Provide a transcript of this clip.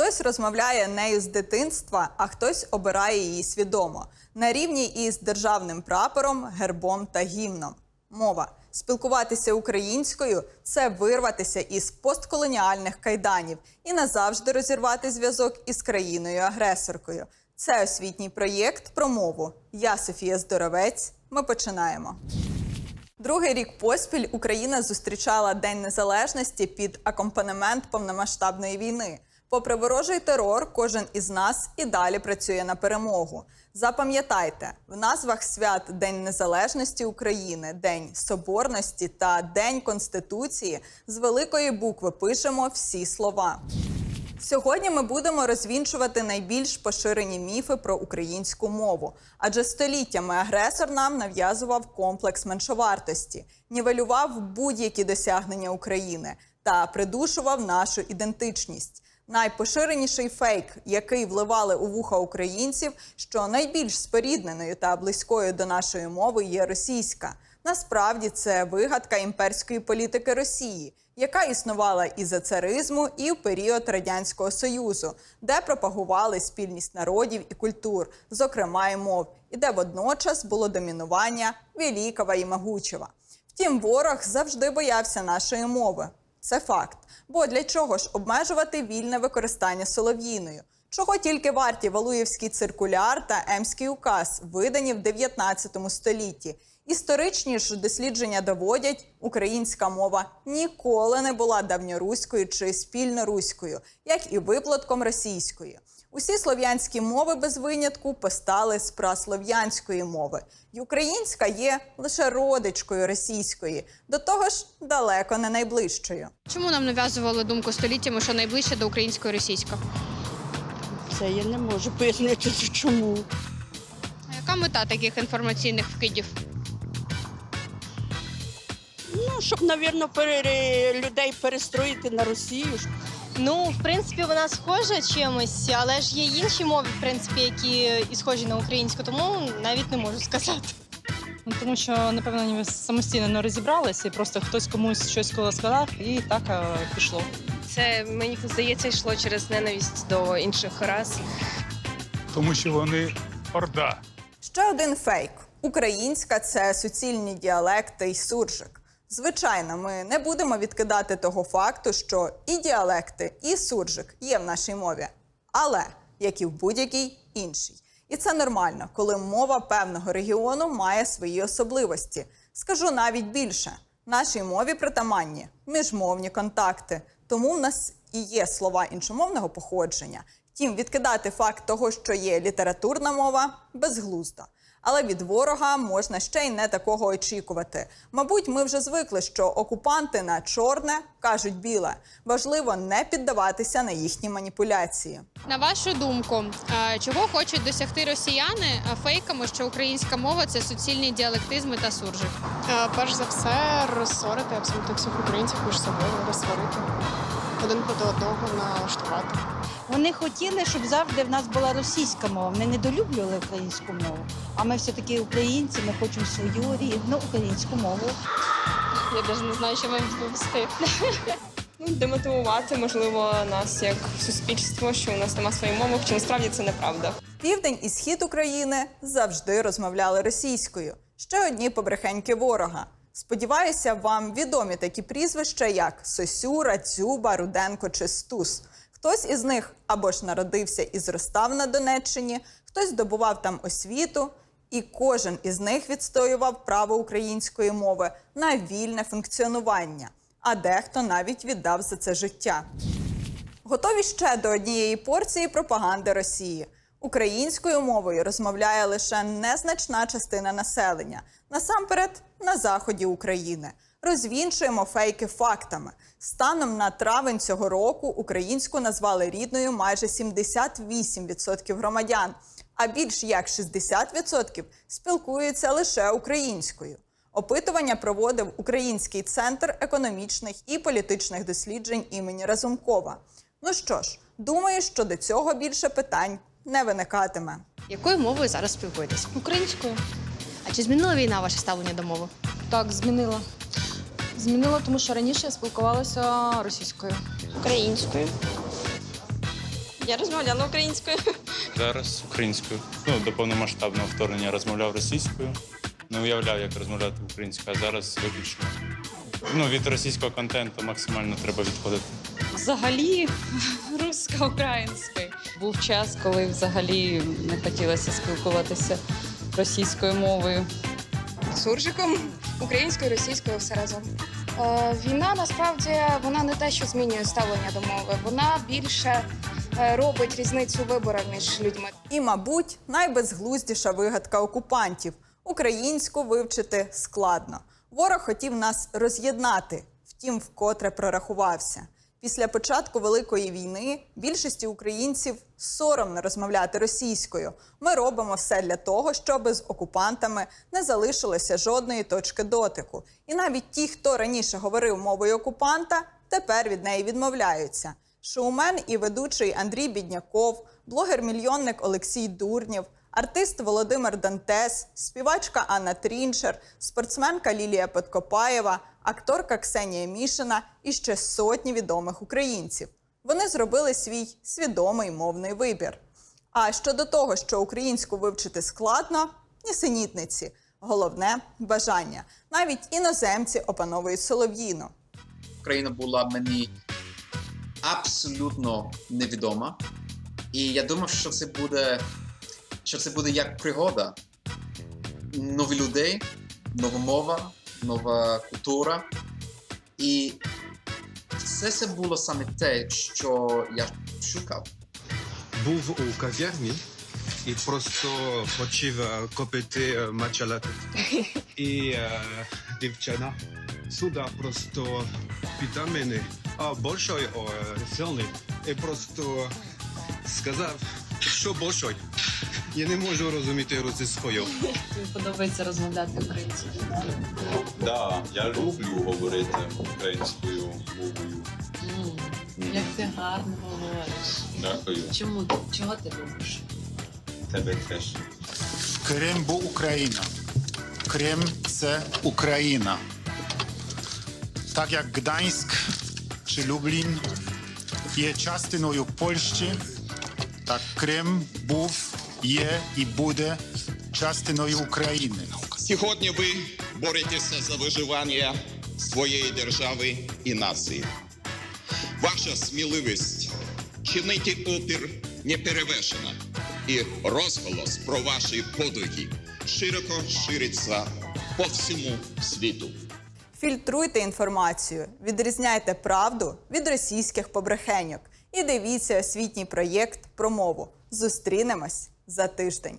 Хтось розмовляє нею з дитинства, а хтось обирає її свідомо на рівні із державним прапором, гербом та гімном. Мова спілкуватися українською це вирватися із постколоніальних кайданів і назавжди розірвати зв'язок із країною-агресоркою. Це освітній проєкт про мову. Я Софія Здоровець. Ми починаємо. Другий рік поспіль Україна зустрічала День Незалежності під акомпанемент повномасштабної війни. Попри ворожий терор, кожен із нас і далі працює на перемогу. Запам'ятайте, в назвах свят День Незалежності України, День Соборності та День Конституції з великої букви пишемо всі слова. Сьогодні ми будемо розвінчувати найбільш поширені міфи про українську мову, адже століттями агресор нам нав'язував комплекс меншовартості, нівелював будь-які досягнення України та придушував нашу ідентичність. Найпоширеніший фейк, який вливали у вуха українців, що найбільш спорідненою та близькою до нашої мови є російська. Насправді це вигадка імперської політики Росії, яка існувала і за царизму, і в період радянського союзу, де пропагували спільність народів і культур, зокрема й мов, і де водночас було домінування великого і могучого. Втім, ворог завжди боявся нашої мови. Це факт. Бо для чого ж обмежувати вільне використання солов'їною? Чого тільки варті Валуєвський циркуляр та Емський указ, видані в 19 столітті. Історичні ж дослідження доводять, українська мова ніколи не була давньоруською чи спільноруською, як і виплатком російської. Усі слов'янські мови без винятку постали з праслов'янської мови. І українська є лише родичкою російської, до того ж далеко не найближчою. Чому нам нав'язували думку століттями, що найближче до української російська? Це я не можу пояснити, чому. А яка мета таких інформаційних вкидів? Ну, щоб, напевно, пере... людей перестроїти на Росію. Ну, в принципі, вона схожа чимось, але ж є інші мови, в принципі, які і схожі на українську, тому навіть не можу сказати. Ну, тому що, напевно, вони самостійно не розібралися, і просто хтось комусь щось коло сказав, і так е, пішло. Це мені здається йшло через ненависть до інших рас. тому що вони орда. Ще один фейк: українська це суцільні діалекти й суржик. Звичайно, ми не будемо відкидати того факту, що і діалекти, і суржик є в нашій мові, але як і в будь-якій іншій. І це нормально, коли мова певного регіону має свої особливості. Скажу навіть більше: нашій мові притаманні міжмовні контакти, тому в нас і є слова іншомовного походження. Втім, відкидати факт того, що є літературна мова, безглуздо. Але від ворога можна ще й не такого очікувати. Мабуть, ми вже звикли, що окупанти на чорне кажуть біле. Важливо не піддаватися на їхні маніпуляції. На вашу думку, чого хочуть досягти росіяни фейками, що українська мова це суцільні діалектизми та суржик? Е, Перш за все, розсорити абсолютно всіх українців між собою, розсварити. Один проти одного налаштувати. Вони хотіли, щоб завжди в нас була російська мова. Вони недолюблювали українську мову. А ми все-таки українці, ми хочемо свою рідну українську мову. Я навіть не знаю, що вам відповісти. Ну, демотивувати, можливо, нас як суспільство, що у нас нема своєї мови, хоча насправді це неправда. Південь і схід України завжди розмовляли російською. Ще одні побрехеньки ворога. Сподіваюся, вам відомі такі прізвища, як Сосюра, Дзюба, Руденко чи Стус. Хтось із них або ж народився і зростав на Донеччині, хтось здобував там освіту, і кожен із них відстоював право української мови на вільне функціонування, а дехто навіть віддав за це життя. Готові ще до однієї порції пропаганди Росії. Українською мовою розмовляє лише незначна частина населення, насамперед на заході України. Розвінчуємо фейки фактами. Станом на травень цього року українську назвали рідною майже 78% громадян, а більш як 60% спілкуються лише українською. Опитування проводив Український центр економічних і політичних досліджень імені Разумкова. Ну що ж, думаю, що до цього більше питань не виникатиме. Якою мовою зараз спілкуєтесь? Українською? А чи змінила війна ваше ставлення до мови? Так, змінила. Змінила, тому що раніше я спілкувалася російською. Українською. Я розмовляла українською. Зараз українською. Ну, до повномасштабного вторгнення розмовляв російською. Не уявляв, як розмовляти українською, а зараз виключно. Ну, від російського контенту максимально треба відходити. Взагалі русько-українською. Був час, коли взагалі не хотілося спілкуватися російською мовою. Суржиком, українською, російською, все разом. Е, Війна насправді вона не те, що змінює ставлення до мови, вона більше робить різницю у виборах між людьми. І, мабуть, найбезглуздіша вигадка окупантів українську вивчити складно. Ворог хотів нас роз'єднати, втім, вкотре прорахувався. Після початку великої війни більшості українців соромно розмовляти російською. Ми робимо все для того, щоб з окупантами не залишилося жодної точки дотику. І навіть ті, хто раніше говорив мовою окупанта, тепер від неї відмовляються. Шоумен і ведучий Андрій Бідняков, блогер-мільйонник Олексій Дурнєв, артист Володимир Дантес, співачка Анна Трінчер, спортсменка Лілія Подкопаєва, акторка Ксенія Мішина і ще сотні відомих українців. Вони зробили свій свідомий мовний вибір. А щодо того, що українську вивчити складно, нісенітниці. Головне бажання. Навіть іноземці опановують солов'їну. Україна була мені абсолютно невідома. І я думав, що це буде, що це буде як пригода. Нові людей, нова мова, нова культура. І все це було саме те, що я шукав. був у кав'ярні і просто хотів е, купити матча. І е, дівчина сюди просто пита мене, большой о, сильний. І просто сказав, що большой. Я не можу розуміти російською. Тобі подобається розмовляти українською. Да, я люблю говорити українською мовою. Як ти гарно говориш. Дякую. Чому чого ти любиш? Тебе теж. Крим був Україна. Крим це Україна. Так як Гданськ чи Люблін є частиною Польщі, так Крим був, є і буде частиною України. Сьогодні ви боретеся за виживання своєї держави і нації. Ваша сміливість чинити опір не перевершена, і розголос про ваші подвиги широко шириться по всьому світу. Фільтруйте інформацію, відрізняйте правду від російських побрехеньок і дивіться освітній проєкт про мову. Зустрінемось за тиждень.